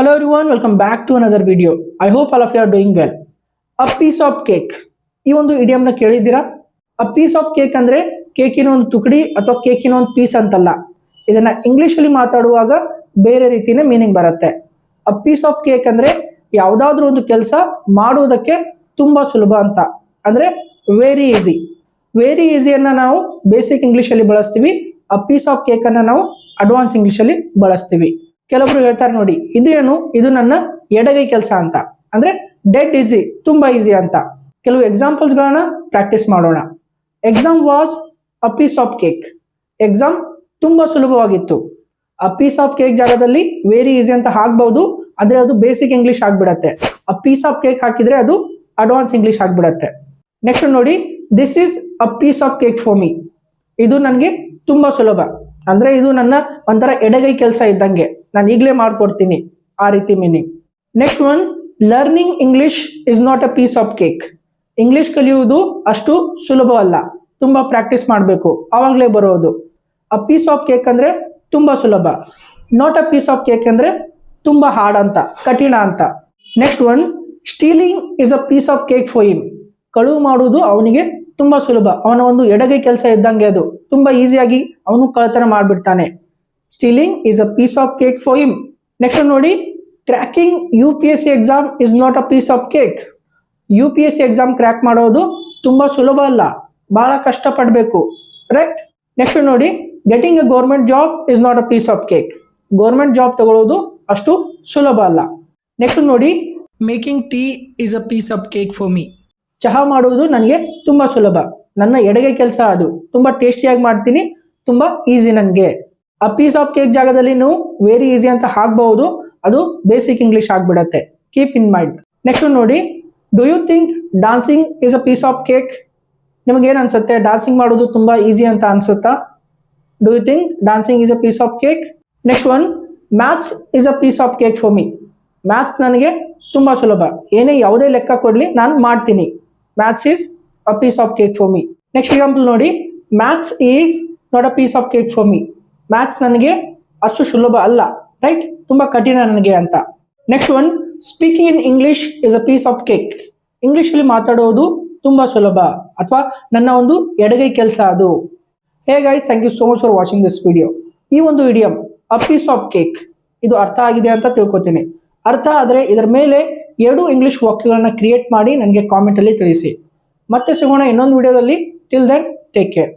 Hello everyone, welcome back to another video. I hope all of you are doing well. A piece of cake. ಈ ಒಂದು ಇಡಿಯಂನ ಕೇಳಿದ್ದೀರಾ? ಅ piece of cake ಅಂದ್ರೆ ಕೇಕಿನ ಒಂದು ತುಕಡಿ ಅಥವಾ ಕೇಕಿನ ಒಂದು piece ಅಂತಲ್ಲ. ಇದನ್ನ ಇಂಗ್ಲಿಷ್ ಅಲ್ಲಿ ಮಾತಾಡುವಾಗ ಬೇರೆ ರೀತಿನೇ ಮೀನಿಂಗ್ ಬರುತ್ತೆ. ಅ ಪೀಸ್ ಆಫ್ ಕೇಕ್ ಅಂದ್ರೆ ಯಾವುದಾದ್ರೂ ಒಂದು ಕೆಲಸ ಮಾಡುವುದಕ್ಕೆ ತುಂಬಾ ಸುಲಭ ಅಂತ. ಅಂದ್ರೆ ವೆರಿ ಈಸಿ ವೆರಿ ಈಸಿಯನ್ನ ನಾವು ಬೇಸಿಕ್ ಇಂಗ್ಲಿಷ್ ಅಲ್ಲಿ ಬಳಸ್ತೀವಿ. ಅ ಪೀಸ್ ಆಫ್ ಕೇಕ್ ಅನ್ನ ನಾವು ಅಡ್ವಾನ್ಸ್ ಇಂಗ್ಲಿಷ್ ಅಲ್ಲಿ ಬಳಸ್ತೀವಿ. ಕೆಲವೊಬ್ರು ಹೇಳ್ತಾರೆ ನೋಡಿ, ಇದು ಏನು? ಇದು ನನ್ನ ಎಡಗೈ ಕೆಲಸ ಅಂತ. ಅಂದ್ರೆ ಡೆಡ್ ಈಸಿ ತುಂಬಾ ಈಸಿ ಅಂತ. ಕೆಲವು ಎಕ್ಸಾಂಪಲ್ಸ್ ಗಳನ್ನ ಪ್ರಾಕ್ಟೀಸ್ ಮಾಡೋಣ. Exam was a piece of cake exam ತುಂಬಾ ಸುಲಭವಾಗಿತ್ತು. ಅ ಪೀಸ್ ಆಫ್ ಕೇಕ್ ಜಾಗದಲ್ಲಿ ವೆರಿ ಈಸಿ ಅಂತ ಹಾಕ್ಬಹುದು ಆದ್ರೆ ಅದು ಬೇಸಿಕ್ ಇಂಗ್ಲಿಷ್ ಆಗ್ಬಿಡತ್ತೆ. ಅ ಪೀಸ್ ಆಫ್ ಕೇಕ್ ಹಾಕಿದ್ರೆ ಅದು ಅಡ್ವಾನ್ಸ್ ಇಂಗ್ಲಿಷ್ ಆಗ್ಬಿಡತ್ತೆ. ನೆಕ್ಸ್ಟ್ ನೋಡಿ this is a piece of cake for me ಇದು ನನಗೆ ತುಂಬಾ ಸುಲಭ. ಅಂದ್ರೆ ಇದು ನನ್ನ ಒಂಥರ ಎಡಗೈ ಕೆಲಸ ಇದ್ದಂಗೆ. ನಾನು ಈಗಲೇ ಮಾಡ್ಕೊಡ್ತೀನಿ ಆ ರೀತಿ meaning next one learning English is not a piece of cake English ಕಲಿಯುವುದು ಅಷ್ಟು ಸುಲಭ ಅಲ್ಲ ತುಂಬಾ ಪ್ರಾಕ್ಟೀಸ್ ಮಾಡಬೇಕು. ಆವಾಗಲೇ ಬರೋದು. ಅ ಪೀಸ್ ಆಫ್ ಕೇಕ್ ಅಂದ್ರೆ ತುಂಬಾ ಸುಲಭ. Not a piece of cake ಅಂದ್ರೆ ತುಂಬಾ ಹಾರ್ಡ್ ಅಂತ, ಕಠಿಣ ಅಂತ. Next one stealing is a piece of cake for him ಕಳುವು ಮಾಡುವುದು ಅವನಿಗೆ ತುಂಬಾ ಸುಲಭ. ಅವನ ಒಂದು ಎಡಗೈ ಕೆಲಸ ಇದ್ದಂಗೆ ಅದು. ತುಂಬಾ ಈಸಿಯಾಗಿ ಅವನು ಕಳ್ತನ ಮಾಡ್ಬಿಡ್ತಾನೆ. Stealing is a piece of cake for him next ನೋಡಿ. Cracking U P S C exam is not a piece of cake U P S C exam crack ಮಾಡೋದು ತುಂಬಾ ಸುಲಭ ಅಲ್ಲ. ಬಹಳ ಕಷ್ಟಪಡಬೇಕು. ರೈಟ್ ನೆಕ್ಸ್ಟ್ ನೋಡಿ. Getting a government job is not a piece of cake government job ತಗೊಳ್ಳೋದು ಅಷ್ಟು ಸುಲಭ ಅಲ್ಲ. ನೆಕ್ಸ್ಟ್ ನೋಡಿ. Making tea is a piece of cake for me ಚಹಾ ಮಾಡುವುದು ನನಗೆ ತುಂಬ ಸುಲಭ. ನನ್ನ ಎಡಗೆ ಕೆಲಸ ಅದು. ತುಂಬಾ ಟೇಸ್ಟಿಯಾಗಿ ಮಾಡ್ತೀನಿ. ತುಂಬ ಈಸಿ ನನಗೆ. ಆ ಪೀಸ್ ಆಫ್ ಕೇಕ್ ಜಾಗದಲ್ಲಿ ನೀವು ವೆರಿ ಈಸಿ ಅಂತ ಹಾಕಬಹುದು. ಅದು ಬೇಸಿಕ್ ಇಂಗ್ಲಿಷ್ ಆಗ್ಬಿಡತ್ತೆ. ಕೀಪ್ ಇನ್ ಮೈಂಡ್ ನೆಕ್ಸ್ಟ್ ನೋಡಿ. Do you think dancing is a piece of cake ನಿಮ್ಗೆ ಅನ್ಸುತ್ತೆ? ಡಾನ್ಸಿಂಗ್ ಮಾಡೋದು ತುಂಬಾ ಈಸಿ ಅಂತ ಅನ್ಸುತ್ತಾ? Do you think dancing is a piece of cake next one maths is a piece of cake for me maths ನನಗೆ ತುಂಬ ಸುಲಭ. ಏನೇ ಯಾವುದೇ ಲೆಕ್ಕ ಕೊಡಲಿ ನಾನು ಮಾಡ್ತೀನಿ. Maths is a piece of cake for me next example ನೋಡಿ. Maths is not a piece of cake for me maths ನನಗೆ ಅಷ್ಟು ಸುಲಭ ಅಲ್ಲ ರೈಟ್ ತುಂಬಾ ಕಠಿಣ ನನಗೆ ಅಂತ. Next one speaking in English is a piece of cake English ಅಲ್ಲಿ ಮಾತಾಡೋದು ತುಂಬಾ ಸುಲಭ, ಅಥವಾ ನನ್ನ ಒಂದು ಎಡಗೈ ಕೆಲಸ ಅದು. Hey guys thank you so much for watching this video ಈ ಒಂದು video a piece of cake ಇದು ಅರ್ಥ ಆಗಿದೆ ಅಂತ ತಿಳ್ಕೊತೀನಿ. ಅರ್ಥ ಆದರೆ ಇದರ ಮೇಲೆ ಎರಡು ಇಂಗ್ಲಿಷ್ ವಾಕ್ಯಗಳನ್ನ ಕ್ರಿಯೇಟ್ ಮಾಡಿ ನನಗೆ ಕಾಮೆಂಟಲ್ಲಿ ತಿಳಿಸಿ. ಮತ್ತೆ ಸಿಗೋಣ ಇನ್ನೊಂದು ವಿಡಿಯೋದಲ್ಲಿ ಟಿಲ್ ದೆನ್ ಟೇಕ್ ಕೇರ್